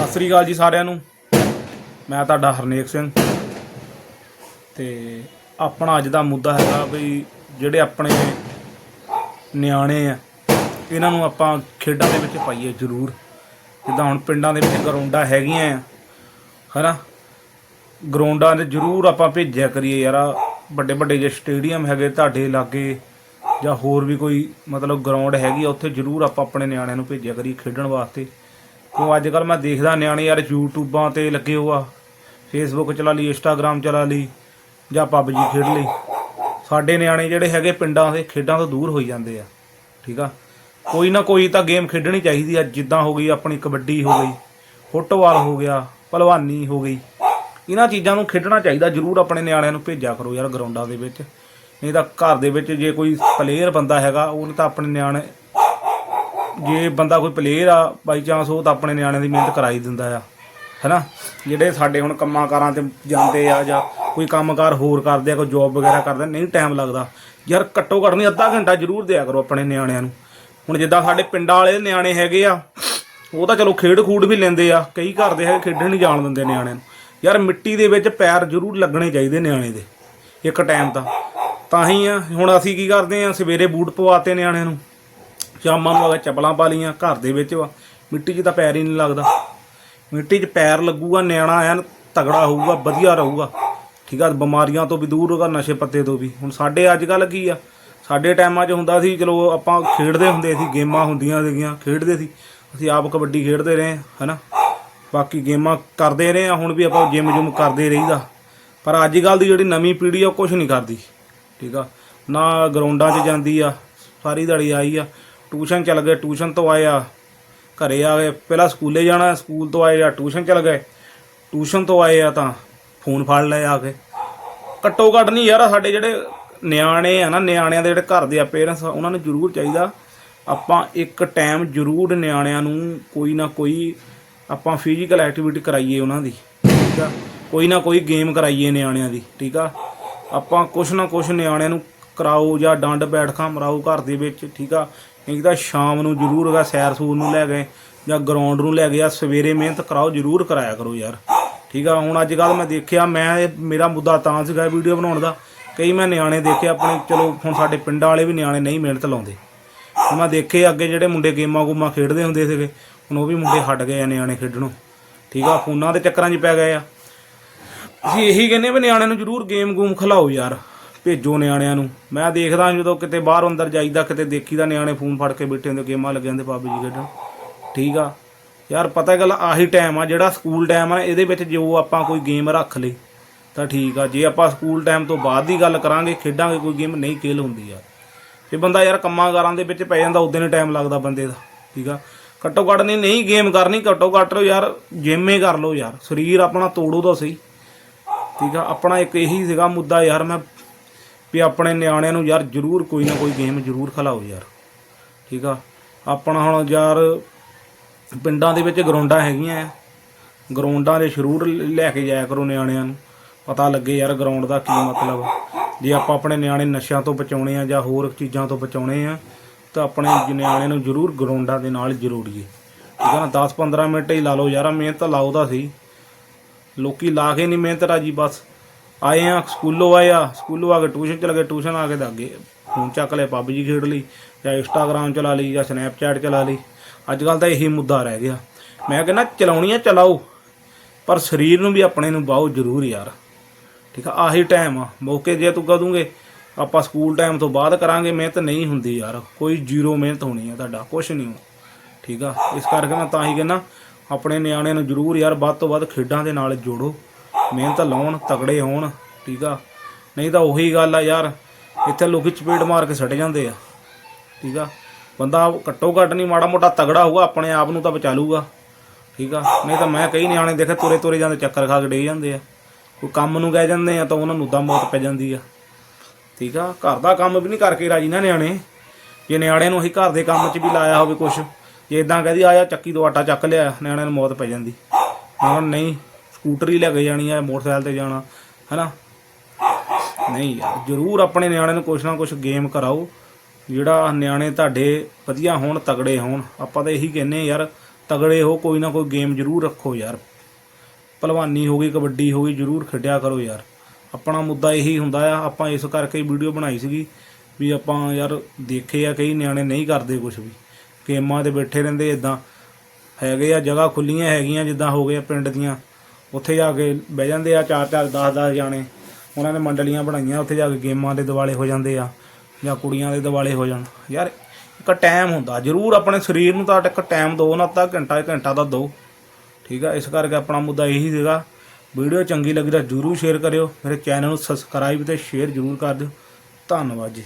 ਸਤਿ ਸ੍ਰੀ ਅਕਾਲ ਜੀ ਸਾਰਿਆਂ ਨੂੰ। ਮੈਂ ਤੁਹਾਡਾ ਹਰਨੇਕ ਸਿੰਘ। ਤੇ ਆਪਣਾ ਅੱਜ ਦਾ ਮੁੱਦਾ ਹੈਗਾ ਵੀ ਜਿਹੜੇ ਆਪਣੇ ਨਿਆਣੇ ਆ, ਇਹਨਾਂ ਨੂੰ ਆਪਾਂ ਖੇਡਾਂ ਦੇ ਵਿੱਚ ਪਾਈਏ ਜ਼ਰੂਰ। ਜਿੱਦਾਂ ਹੁਣ ਪਿੰਡਾਂ ਦੇ ਵਿੱਚ ਗਰਾਊਂਡਾਂ ਹੈਗੀਆਂ ਆ, ਹਨਾ? ਗਰਾਊਂਡਾਂ ਦੇ ਜ਼ਰੂਰ ਆਪਾਂ ਭੇਜਿਆ ਕਰੀਏ ਯਾਰ। ਵੱਡੇ ਵੱਡੇ ਜੇ ਸਟੇਡੀਅਮ ਹੈਗੇ ਤੁਹਾਡੇ ਲਾਗੇ ਜਾਂ ਹੋਰ ਵੀ ਕੋਈ ਮਤਲਬ ਗਰਾਊਂਡ ਹੈਗੀ ਆ, ਉੱਥੇ ਜ਼ਰੂਰ ਆਪਾਂ ਆਪਣੇ ਨਿਆਣਿਆਂ ਨੂੰ ਭੇਜਿਆ ਕਰੀਏ ਖੇਡਣ ਵਾਸਤੇ। ਕਿਉਂ ਅੱਜ ਕੱਲ ਮੈਂ ਦੇਖਦਾ ਨਿਆਣੇ ਯਾਰ ਯੂਟਿਊਬਾਂ ਤੇ ਲੱਗੇ ਹੋਆ ਫੇਸਬੁੱਕ ਚਲਾ ਲਈ ਇੰਸਟਾਗ੍ਰਾਮ ਚਲਾ ਲਈ, ਜਾਂ ਪਬਜੀ ਖੇਡ ਲਈ। ਸਾਡੇ ਨਿਆਣੇ ਜਿਹੜੇ ਹੈਗੇ ਪਿੰਡਾਂ ਦੇ, ਖੇਡਾਂ ਤੋਂ ਦੂਰ ਹੋਈ ਜਾਂਦੇ ਆ, ਠੀਕ ਆ? ਕੋਈ ਨਾ ਕੋਈ ਤਾਂ ਗੇਮ ਖੇਡਣੀ ਚਾਹੀਦੀ ਆ, ਜਿੱਦਾਂ ਹੋ ਗਈ ਆਪਣੀ ਕਬੱਡੀ ਹੋ ਗਈ, ਫੁੱਟਬਾਲ ਹੋ ਗਿਆ, ਭਲਵਾਨੀ ਹੋ ਗਈ। ਇਹਨਾਂ ਚੀਜ਼ਾਂ ਨੂੰ ਖੇਡਣਾ ਚਾਹੀਦਾ, ਜਰੂਰ ਆਪਣੇ ਨਿਆਣਿਆਂ ਨੂੰ ਭੇਜਿਆ ਕਰੋ ਯਾਰ ਗਰਾਊਂਡਾਂ ਦੇ ਵਿੱਚ। ਨਹੀਂ ਤਾਂ ਘਰ ਦੇ ਵਿੱਚ ਜੇ ਕੋਈ ਪਲੇਅਰ ਬੰਦਾ ਹੈਗਾ, ਉਹਨੇ ਤਾਂ ਆਪਣੇ ਨਿਆਣੇ ਜੇ ਬੰਦਾ ਕੋਈ ਪਲੇਅਰ ਆ ਬਾਈ ਚਾਂਸ ਉਹ ਤਾਂ ਆਪਣੇ ਨਿਆਣਿਆਂ ਦੀ ਮਿਹਨਤ ਕਰਾਈ ਦਿੰਦਾ ਆ, ਹੈਨਾ? ਜਿਹੜੇ ਸਾਡੇ ਹੁਣ ਕੰਮਾਂ ਕਾਰਾਂ ਤੇ ਜਾਂਦੇ ਆ ਜਾਂ ਕੋਈ ਕੰਮਕਾਰ ਹੋਰ ਕਰਦੇ ਆ, ਕੋਈ ਜੌਬ ਵਗੈਰਾ ਕਰਦੇ ਨਹੀਂ ਟਾਈਮ ਲੱਗਦਾ। ਯਾਰ ਘੱਟੋ ਘੱਟ ਨਹੀਂ, ਅੱਧਾ ਘੰਟਾ ਜ਼ਰੂਰ ਦਿਆ ਕਰੋ ਆਪਣੇ ਨਿਆਣਿਆਂ ਨੂੰ। ਹੁਣ ਜਿੱਦਾਂ ਸਾਡੇ ਪਿੰਡਾਂ ਵਾਲੇ ਨਿਆਣੇ ਹੈਗੇ ਆ, ਉਹ ਤਾਂ ਚਲੋ ਖੇਡ ਖੂਡ ਵੀ ਲੈਂਦੇ ਆ, ਕਈ ਘਰ ਦੇ ਹੈਗੇ ਖੇਡਣ ਨਹੀਂ ਜਾਣ ਦਿੰਦੇ ਨਿਆਣਿਆਂ ਨੂੰ। ਯਾਰ ਮਿੱਟੀ ਦੇ ਵਿੱਚ ਪੈਰ ਜ਼ਰੂਰ ਲੱਗਣੇ ਚਾਹੀਦੇ ਨਿਆਣੇ ਦੇ, ਇੱਕ ਟਾਈਮ ਤਾਂ। ਤਾਂ ਹੀ ਆ, ਹੁਣ ਅਸੀਂ ਕੀ ਕਰਦੇ ਆ, ਸਵੇਰੇ ਬੂਟ ਪਵਾਤੇ ਨਿਆਣਿਆਂ ਨੂੰ। ਸ਼ਾਮਾਂ ਨੂੰ ਅਗਰ ਚੱਪਲਾਂ ਪਾ ਲੀਆਂ ਘਰ ਦੇ ਵਿੱਚ ਵਾ। ਮਿੱਟੀ 'ਚ ਤਾਂ ਪੈਰ ਹੀ ਨਹੀਂ ਲੱਗਦਾ। ਮਿੱਟੀ 'ਚ ਪੈਰ ਲੱਗੂਗਾ, ਨਿਆਣਾ ਐਨ ਤਗੜਾ ਹੋਊਗਾ, ਵਧੀਆ ਰਹੂਗਾ। ਠੀਕ ਆ, ਬਿਮਾਰੀਆਂ ਤੋਂ ਵੀ ਦੂਰ ਹੋਗਾ ਨਸ਼ੇ ਪੱਤੇ ਤੋਂ ਵੀ। ਹੁਣ ਸਾਡੇ ਅੱਜ ਕੱਲ੍ਹ ਕੀ ਆ? ਸਾਡੇ ਟਾਈਮਾਂ 'ਚ ਹੁੰਦਾ ਸੀ, ਚਲੋ ਆਪਾਂ ਖੇਡਦੇ ਹੁੰਦੇ ਸੀ, ਗੇਮਾਂ ਹੁੰਦੀਆਂ ਸੀਗੀਆਂ, ਖੇਡਦੇ ਸੀ। ਅਸੀਂ ਆਪ ਕਬੱਡੀ ਖੇਡਦੇ ਰਹੇ, ਹਨਾ? ਬਾਕੀ ਗੇਮਾਂ ਕਰਦੇ ਰਹੇ ਆ, ਹੁਣ ਵੀ ਆਪਾਂ ਜਿਮ ਜੁਮ ਕਰਦੇ ਰਹੀਦਾ। ਪਰ ਅੱਜ ਕੱਲ੍ਹ ਦੀ ਜਿਹੜੀ ਨਵੀਂ ਪੀੜ੍ਹੀ ਆ, ਉਹ ਕੁਝ ਨਹੀਂ ਕਰਦੀ। ਠੀਕ ਆ, ਨਾ ਗਰਾਊਂਡਾਂ 'ਚ ਜਾਂਦੀ ਆ, ਸਾਰੀ ਦਿਹਾੜੀ ਆਈ ਆ। ਟਿਊਸ਼ਨ ਚੱਲ ਗਏ, ਟਿਊਸ਼ਨ ਤੋਂ ਆਏ ਆ। ਘਰੇ ਆ ਗਏ। ਪਹਿਲਾਂ ਸਕੂਲੇ ਜਾਣਾ, ਸਕੂਲ ਤੋਂ ਆਏ ਆ, ਟਿਊਸ਼ਨ ਚੱਲ ਗਏ। ਟਿਊਸ਼ਨ ਤੋਂ ਆਏ ਆ ਤਾਂ ਫੋਨ ਫੜ ਲਏ ਆ ਕੇ। ਘੱਟੋ ਘੱਟ ਨਹੀਂ ਯਾਰ, ਸਾਡੇ ਜਿਹੜੇ ਨਿਆਣੇ ਆ ਨਾ, ਨਿਆਣਿਆਂ ਦੇ ਜਿਹੜੇ ਘਰ ਦੇ ਆ ਪੇਰੈਂਟਸ ਉਹਨਾਂ ਨੂੰ ਜ਼ਰੂਰ ਚਾਹੀਦਾ। ਆਪਾਂ ਇੱਕ ਟਾਈਮ ਜ਼ਰੂਰ ਨਿਆਣਿਆਂ ਨੂੰ ਕੋਈ ਨਾ ਕੋਈ ਆਪਾਂ ਫਿਜ਼ੀਕਲ ਐਕਟੀਵਿਟੀ ਕਰਾਈਏ ਉਹਨਾਂ ਦੀ, ਠੀਕ ਆ? ਕੋਈ ਨਾ ਕੋਈ ਗੇਮ ਕਰਾਈਏ ਨਿਆਣਿਆਂ ਦੀ, ਠੀਕ ਆ? ਆਪਾਂ ਕੁਛ ਨਾ ਕੁਛ ਨਿਆਣਿਆਂ ਨੂੰ ਕਰਾਓ ਜਾਂ ਡੰਡ ਬੈਠਕਾਂ ਮਰਾਓ ਘਰ ਦੇ ਵਿੱਚ, ਠੀਕ ਆ? ਇੱਕ ਤਾਂ ਸ਼ਾਮ ਨੂੰ ਜ਼ਰੂਰ ਹੈਗਾ ਸੈਰ ਸੂਰ ਨੂੰ ਲੈ ਗਏ ਜਾਂ ਗਰਾਊਂਡ ਨੂੰ ਲੈ ਗਏ ਆ ਸਵੇਰੇ ਮਿਹਨਤ ਕਰਾਓ, ਜ਼ਰੂਰ ਕਰਾਇਆ ਕਰੋ ਯਾਰ। ਠੀਕ ਆ, ਹੁਣ ਅੱਜ ਕੱਲ ਮੈਂ ਦੇਖਿਆ, ਮੈਂ ਇਹ ਮੇਰਾ ਮੁੱਦਾ ਤਾਂ ਸੀਗਾ ਵੀਡੀਓ ਬਣਾਉਣ ਦਾ। ਕਈ ਮੈਂ ਨਿਆਣੇ ਦੇਖੇ ਆਪਣੇ, ਚਲੋ ਹੁਣ ਸਾਡੇ ਪਿੰਡਾਂ ਵਾਲੇ ਵੀ ਨਿਆਣੇ ਨਹੀਂ ਮਿਹਨਤ ਲਾਉਂਦੇ। ਮੈਂ ਦੇਖੇ ਅੱਗੇ ਜਿਹੜੇ ਮੁੰਡੇ ਗੇਮਾਂ ਗੂਮਾਂ ਖੇਡਦੇ ਹੁੰਦੇ ਸੀਗੇ, ਹੁਣ ਉਹ ਵੀ ਮੁੰਡੇ ਹਟ ਗਏ ਆ ਨਿਆਣੇ ਖੇਡਣੋਂ ਠੀਕ ਆ, ਫੋਨਾਂ ਦੇ ਚੱਕਰਾਂ 'ਚ ਪੈ ਗਏ ਆ। ਅਸੀਂ ਇਹੀ ਕਹਿੰਦੇ ਵੀ ਨਿਆਣਿਆਂ ਨੂੰ ਜ਼ਰੂਰ ਗੇਮ ਗੂਮ ਖਿਲਾਓ ਯਾਰ। ਭੇਜੋ ਨਿਆਣਿਆਂ ਨੂੰ। ਮੈਂ ਦੇਖਦਾ ਜਦੋਂ ਕਿਤੇ ਬਾਹਰ ਅੰਦਰ ਜਾਈਦਾ, ਕਿਤੇ ਦੇਖੀਦਾ, ਨਿਆਣੇ ਫੋਨ ਫੜ ਕੇ ਬੈਠੇ ਹੁੰਦੇ, ਗੇਮਾਂ ਲੱਗੇ ਹੁੰਦੇ ਪਬਜੀ ਖੇਡਣ। ਠੀਕ ਆ? ਯਾਰ ਪਤਾ ਗੱਲ, ਆਹੀ ਟਾਈਮ ਆ, ਜਿਹੜਾ ਸਕੂਲ ਟਾਈਮ ਆ, ਇਹਦੇ ਵਿੱਚ ਜੋ ਆਪਾਂ ਕੋਈ ਗੇਮ ਰੱਖ ਲਈ ਤਾਂ ਠੀਕ ਆ। ਜੇ ਆਪਾਂ ਸਕੂਲ ਟਾਈਮ ਤੋਂ ਬਾਅਦ ਦੀ ਗੱਲ ਕਰਾਂਗੇ, ਖੇਡਾਂਗੇ, ਕੋਈ ਗੇਮ ਨਹੀਂ ਖੇਲ ਹੁੰਦੀ ਆ ਤੇ ਬੰਦਾ ਯਾਰ ਕੰਮਾਂ ਕਾਰਾਂ ਦੇ ਵਿੱਚ ਪੈ ਜਾਂਦਾ ਉਦੋਂ ਹੀ ਟਾਈਮ ਲੱਗਦਾ ਬੰਦੇ ਦਾ। ਠੀਕ ਆ? ਘੱਟੋ ਘੱਟ ਨਹੀਂ ਨਹੀਂ ਗੇਮ ਕਰਨੀ, ਘੱਟੋ ਘੱਟ ਯਾਰ ਜਿੰਮੇ ਕਰ ਲਓ ਯਾਰ। ਸਰੀਰ ਆਪਣਾ ਤੋੜੋ ਤਾਂ ਸਹੀ। ਠੀਕ ਆ? ਆਪਣਾ ਇੱਕ ਇਹੀ ਸੀਗਾ ਮੁੱਦਾ ਯਾਰ, ਮੈਂ ਵੀ ਆਪਣੇ ਨਿਆਣਿਆਂ ਨੂੰ ਯਾਰ ਜ਼ਰੂਰ ਕੋਈ ਨਾ ਕੋਈ ਗੇਮ ਜ਼ਰੂਰ ਖਿਲਾਓ ਯਾਰ। ਠੀਕ ਆ? ਆਪਣਾ ਹੁਣ ਯਾਰ ਪਿੰਡਾਂ ਦੇ ਵਿੱਚ ਗਰਾਊਂਡਾਂ ਹੈਗੀਆਂ ਗਰਾਊਂਡਾਂ ਦੇ ਜ਼ਰੂਰ ਲੈ ਕੇ ਜਾਇਆ ਕਰੋ ਨਿਆਣਿਆਂ ਨੂੰ। ਪਤਾ ਲੱਗੇ ਯਾਰ ਗਰਾਊਂਡ ਦਾ ਕੀ ਮਤਲਬ। ਜੇ ਆਪਾਂ ਆਪਣੇ ਨਿਆਣੇ ਨਸ਼ਿਆਂ ਤੋਂ ਬਚਾਉਣੇ ਆ ਜਾਂ ਹੋਰ ਚੀਜ਼ਾਂ ਤੋਂ ਬਚਾਉਣੇ ਆ, ਤਾਂ ਆਪਣੇ ਨਿਆਣਿਆਂ ਨੂੰ ਜ਼ਰੂਰ ਗਰਾਊਂਡਾਂ ਦੇ ਨਾਲ ਜੋੜੀਏ ਠੀਕ ਆ ਨਾ? 10-15 ਮਿੰਟ ਹੀ ਲਾ ਲਓ ਯਾਰ, ਮਿਹਨਤ ਤਾਂ ਲਾਓ ਤਾਂ ਸਹੀ। ਲੋਕੀ ਲਾ ਕੇ ਨਹੀਂ ਮਿਹਨਤ ਰਾਜੀ, ਬਸ। ਆਏ ਆ, ਸਕੂਲੋਂ ਆਏ ਆ, ਸਕੂਲੋਂ ਆ ਕੇ ਟਿਊਸ਼ਨ ਚਲ ਗਏ, ਟਿਊਸ਼ਨ ਆ ਕੇ ਤਾਂ ਅੱਗੇ ਫੋਨ ਚੱਕ ਲਿਆ, ਪਬਜੀ ਖੇਡ ਲਈ, ਜਾਂ ਇੰਸਟਾਗ੍ਰਾਮ ਚਲਾ ਲਈ, ਜਾਂ ਸਨੈਪਚੈਟ ਚਲਾ ਲਈ। ਅੱਜ ਕੱਲ ਤਾਂ ਇਹੀ ਮੁੱਦਾ ਰਹਿ ਗਿਆ। ਮੈਂ ਕਹਿੰਦਾ ਚਲਾਉਣੀ ਆ ਚਲਾਓ, ਪਰ ਸਰੀਰ ਨੂੰ ਵੀ ਆਪਣੇ ਨੂੰ ਬਾਹੋ ਜ਼ਰੂਰ ਯਾਰ। ਠੀਕ ਆ, ਆਹੀ ਟਾਈਮ ਆ। ਮੌਕੇ ਜੇ ਤੂੰ ਕਦੋਂਗੇ ਆਪਾਂ ਸਕੂਲ ਟਾਈਮ ਤੋਂ ਬਾਅਦ ਕਰਾਂਗੇ, ਮਿਹਨਤ ਨਹੀਂ ਹੁੰਦੀ ਯਾਰ। ਕੋਈ ਜ਼ੀਰੋ ਮਿਹਨਤ ਹੋਣੀ ਆ ਤੁਹਾਡਾ ਕੁਝ ਨਹੀਂ ਠੀਕ ਆ, ਇਸ ਕਰਕੇ ਮੈਂ ਤਾਂ ਹੀ ਕਹਿੰਦਾ, ਆਪਣੇ ਨਿਆਣਿਆਂ ਨੂੰ ਜ਼ਰੂਰ ਯਾਰ, ਵੱਧ ਤੋਂ ਵੱਧ ਖੇਡਾਂ ਦੇ ਨਾਲ ਜੋੜੋ। ਮਿਹਨਤ ਲਾਉਣ ਤਗੜੇ ਹੋਣ, ਠੀਕ ਆ? ਨਹੀਂ ਤਾਂ ਉਹੀ ਗੱਲ ਆ ਯਾਰ, ਇੱਥੇ ਲੋਕੀ ਚਪੇੜ ਮਾਰ ਕੇ ਸੜ ਜਾਂਦੇ ਆ, ਠੀਕ ਆ? ਬੰਦਾ ਘੱਟੋ ਘੱਟ ਨਹੀਂ, ਮਾੜਾ ਮੋਟਾ ਤਗੜਾ ਹੋਊਗਾ, ਆਪਣੇ ਆਪ ਨੂੰ ਤਾਂ ਬਚਾ ਲੂਗਾ ਠੀਕ ਆ? ਨਹੀਂ ਤਾਂ ਮੈਂ ਕਈ ਨਿਆਣੇ ਦੇਖੇ ਤੁਰੇ ਤੁਰੇ ਜਾਂਦੇ, ਚੱਕਰ ਖਾ ਕੇ ਡੇ ਜਾਂਦੇ ਆ। ਕੋਈ ਕੰਮ ਨੂੰ ਕਹਿ ਜਾਂਦੇ ਆ ਤਾਂ ਉਹਨਾਂ ਨੂੰ ਉਦਾਂ ਮੌਤ ਪੈ ਜਾਂਦੀ ਆ, ਠੀਕ ਆ? ਘਰ ਦਾ ਕੰਮ ਵੀ ਨਹੀਂ ਕਰਕੇ ਰਾਜੀ ਨਾ ਨਿਆਣੇ। ਜੇ ਨਿਆਣਿਆਂ ਨੂੰ ਅਸੀਂ ਘਰ ਦੇ ਕੰਮ 'ਚ ਵੀ ਲਾਇਆ ਹੋਵੇ ਕੁਛ, ਜੇ ਇਦਾਂ ਕਹਦੀ ਆਇਆ ਚੱਕੀ ਤੋਂ ਆਟਾ ਚੱਕ ਲਿਆ, ਨਿਆਣਿਆਂ ਨੂੰ ਮੌਤ ਪੈ ਜਾਂਦੀ। ਹੁਣ ਨਹੀਂ ਸਕੂਟਰ ਹੀ ਲੈ ਕੇ ਜਾਣੀ ਹੈ ਮੋਟਰਸਾਈਕਲ ਤੇ ਜਾਣਾ, ਹੈਨਾ? ਨਹੀਂ ਯਾਰ ਜ਼ਰੂਰ ਆਪਣੇ ਨਿਆਣਿਆਂ ਨੂੰ ਕੁਛ ਨਾ ਕੁਛ ਗੇਮ ਕਰਾਓ, ਜਿਹੜਾ ਨਿਆਣੇ ਤੁਹਾਡੇ ਵਧੀਆ ਹੋਣ, ਤਗੜੇ ਹੋਣ। ਆਪਾਂ ਤਾਂ ਇਹੀ ਕਹਿੰਨੇ ਯਾਰ, ਤਗੜੇ ਹੋ, ਕੋਈ ਨਾ ਕੋਈ ਗੇਮ ਜ਼ਰੂਰ ਰੱਖੋ ਯਾਰ। ਭਲਵਾਨੀ ਹੋ ਗਈ, ਕਬੱਡੀ ਹੋ ਗਈ, ਜ਼ਰੂਰ ਖੇਡਿਆ ਕਰੋ ਯਾਰ। ਆਪਣਾ ਮੁੱਦਾ ਇਹੀ ਹੁੰਦਾ ਆ, ਆਪਾਂ ਇਸ ਕਰਕੇ ਵੀਡੀਓ ਬਣਾਈ ਸੀਗੀ ਵੀ ਆਪਾਂ ਯਾਰ ਦੇਖੇ ਆ ਕਈ ਨਿਆਣੇ ਨਹੀਂ ਕਰਦੇ ਕੁਝ ਵੀ। ਗੇਮਾਂ ਤੇ ਬੈਠੇ ਰਹਿੰਦੇ ਇਦਾਂ ਹੈਗੇ ਆ, ਜਗ੍ਹਾ ਖੁੱਲੀਆਂ ਹੈਗੀਆਂ, ਜਿੱਦਾਂ ਹੋ ਗਏ ਪਿੰਡ ਦੀਆਂ। ਉੱਥੇ ਜਾ ਕੇ ਬਹਿ ਜਾਂਦੇ ਆ, ਚਾਰ ਚਾਰ 10 10 ਜਾਣੇ। ਉਹਨਾਂ ਨੇ ਮੰਡਲੀਆਂ ਬਣਾਈਆਂ, ਉੱਥੇ ਜਾ ਕੇ ਗੇਮਾਂ ਦੇ ਦਿਵਾਲੇ ਹੋ ਜਾਂਦੇ ਆ, ਜਾਂ ਕੁੜੀਆਂ ਦੇ ਦਿਵਾਲੇ ਹੋ ਜਾਣ। ਯਾਰ, ਇੱਕ ਟਾਈਮ ਹੁੰਦਾ, ਜ਼ਰੂਰ ਆਪਣੇ ਸਰੀਰ ਨੂੰ ਤਾਂ ਇੱਕ ਟਾਈਮ ਦਿਓ ਨਾ, ਅੱਧਾ ਘੰਟਾ ਘੰਟਾ ਤਾਂ ਦਿਓ ਠੀਕ ਆ, ਇਸ ਕਰਕੇ ਆਪਣਾ ਮੁੱਦਾ ਇਹੀ ਸੀਗਾ। ਵੀਡੀਓ ਚੰਗੀ ਲੱਗੀ ਤਾਂ ਜਰੂਰ ਸ਼ੇਅਰ ਕਰਿਓ। ਮੇਰੇ ਚੈਨਲ ਨੂੰ ਸਬਸਕ੍ਰਾਈਬ ਤੇ ਸ਼ੇਅਰ ਜਰੂਰ ਕਰ ਦਿਓ। ਧੰਨਵਾਦ ਜੀ।